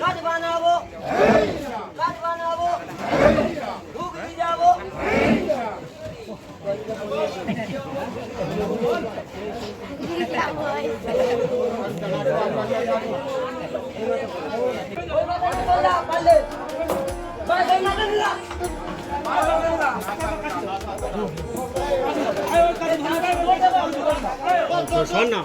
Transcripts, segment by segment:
কাঠ বানাবো। কাঠ বানাবো। ঢুকতে যাব শোন না।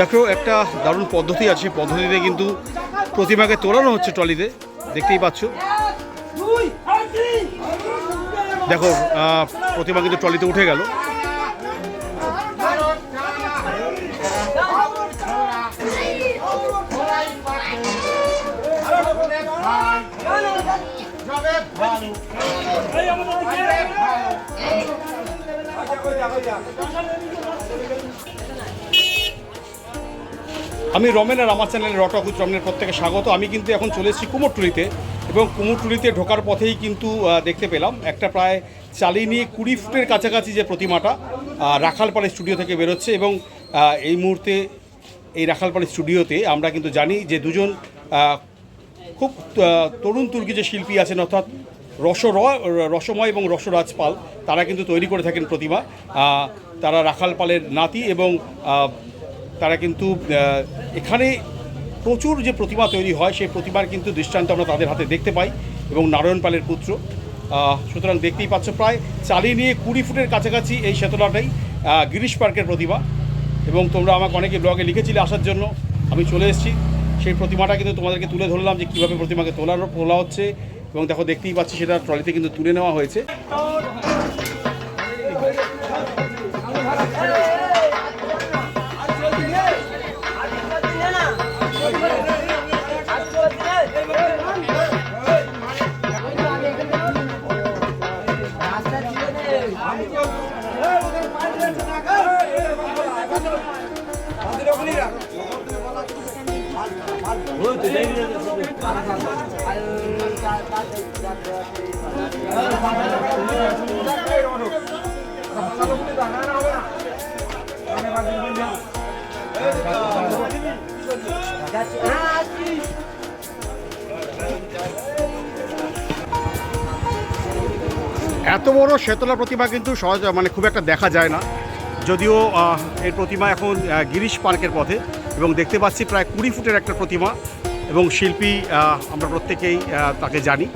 দেখো, একটা দারুণ পদ্ধতি আছে। পদ্ধতিতে কিন্তু প্রতিমাকে তোলানো হচ্ছে ট্রলিতে। দেখতেই পাচ্ছ। দেখো প্রতিমা কিন্তু ট্রলিতে উঠে গেল। আমি রমেন আর আমার চ্যানেলে রটকুচ রমেনের প্রত্যেকে স্বাগত। আমি কিন্তু এখন চলে এসেছি কুমোরটুলিতে এবং কুমোরটুলিতে ঢোকার পথেই কিন্তু দেখতে পেলাম একটা প্রায় চালিয়ে নিয়ে কুড়ি ফুটের কাছাকাছি যে প্রতিমাটা আহ, রাখালপাড়ের স্টুডিও থেকে বেরোচ্ছে এবং এই মুহূর্তে এই রাখালপাড়ের স্টুডিওতে আমরা কিন্তু জানি যে দুজন খুব তরুণ তুর্কি যে শিল্পী আছেন, অর্থাৎ রসর রসময় এবং রসরাজ পাল, তারা কিন্তু তৈরি করে থাকেন প্রতিমা। তারা রাখাল পালের নাতি এবং তারা কিন্তু এখানে প্রচুর যে প্রতিমা তৈরি হয়, সেই প্রতিমার কিন্তু দৃষ্টান্ত আমরা তাদের হাতে দেখতে পাই এবং নারায়ণ পালের পুত্র। সুতরাং দেখতেই পাচ্ছ প্রায় চালিয়ে নিয়ে কুড়ি ফুটের কাছাকাছি এই সেতলাটাই গিরিশ পার্কের প্রতিমা। এবং তোমরা আমাকে অনেকে ব্লগে লিখেছিলে আসার জন্য, আমি চলে এসেছি। সেই প্রতিমাটা কিন্তু তোমাদেরকে তুলে ধরলাম যে কীভাবে প্রতিমাকে তোলার তোলা হচ্ছে। এবং দেখো, দেখতেই পাচ্ছি সেটা ট্রলিতে কিন্তু তুলে নেওয়া হয়েছে। এত বড় শেতলা প্রতিমা কিন্তু সহজ মানে খুব একটা দেখা যায় না। যদিও এর প্রতিমা এখন গিরিশ পার্কের পথে এবং দেখতে পাচ্ছি প্রায় কুড়ি ফুটের একটা প্রতিমা এবং শিল্পী আমরা প্রত্যেকেই তাকে জানি।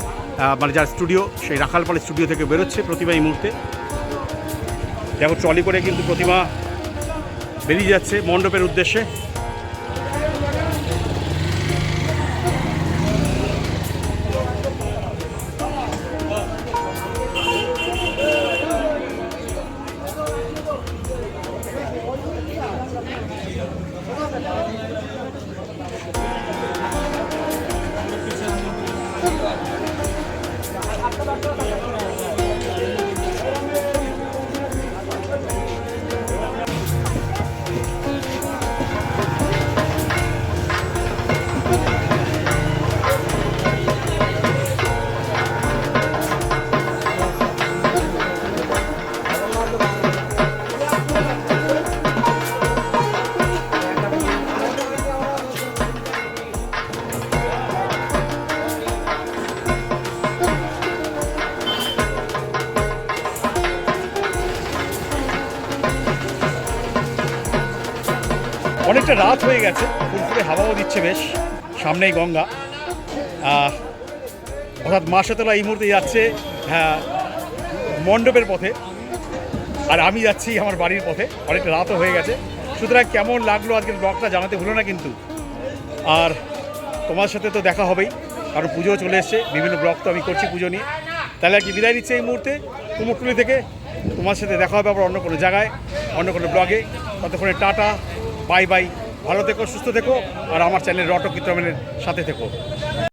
মানে যার স্টুডিও, সেই রাখালপালের স্টুডিও থেকে বেরোচ্ছে প্রতিমা এই মুহূর্তে। দেখো, ট্রলি করে কিন্তু প্রতিমা বেরিয়ে যাচ্ছে মণ্ডপের উদ্দেশ্যে। অনেকটা রাত হয়ে গেছে ফুলফুলে হাওয়াও দিচ্ছে বেশ, সামনেই গঙ্গা। অর্থাৎ মা শীতলা এই মুহূর্তে যাচ্ছে হ্যাঁ মণ্ডপের পথে, আর আমি যাচ্ছি আমার বাড়ির পথে, অনেকটা রাতও হয়ে গেছে। সুতরাং কেমন লাগল আজকের ব্লগটা জানাতে ভুলো না কিন্তু। আর তোমার সাথে তো দেখা হবেই, কারণ পুজো চলে এসছে, বিভিন্ন ব্লগ তো আমি করছি পুজো নিয়ে। তাহলে আর কি বিদায় নিচ্ছে এই মুহূর্তে কুমোরটুলি থেকে। তোমার সাথে দেখা হবে আবার অন্য কোনো জায়গায়, অন্য কোনো ব্লগে। ততক্ষণে টাটা বাই বাই। ভালো থেকো সুস্থ থেকো আর আমার চ্যানেল রটক চিত্রমেনের সাথে থেকো।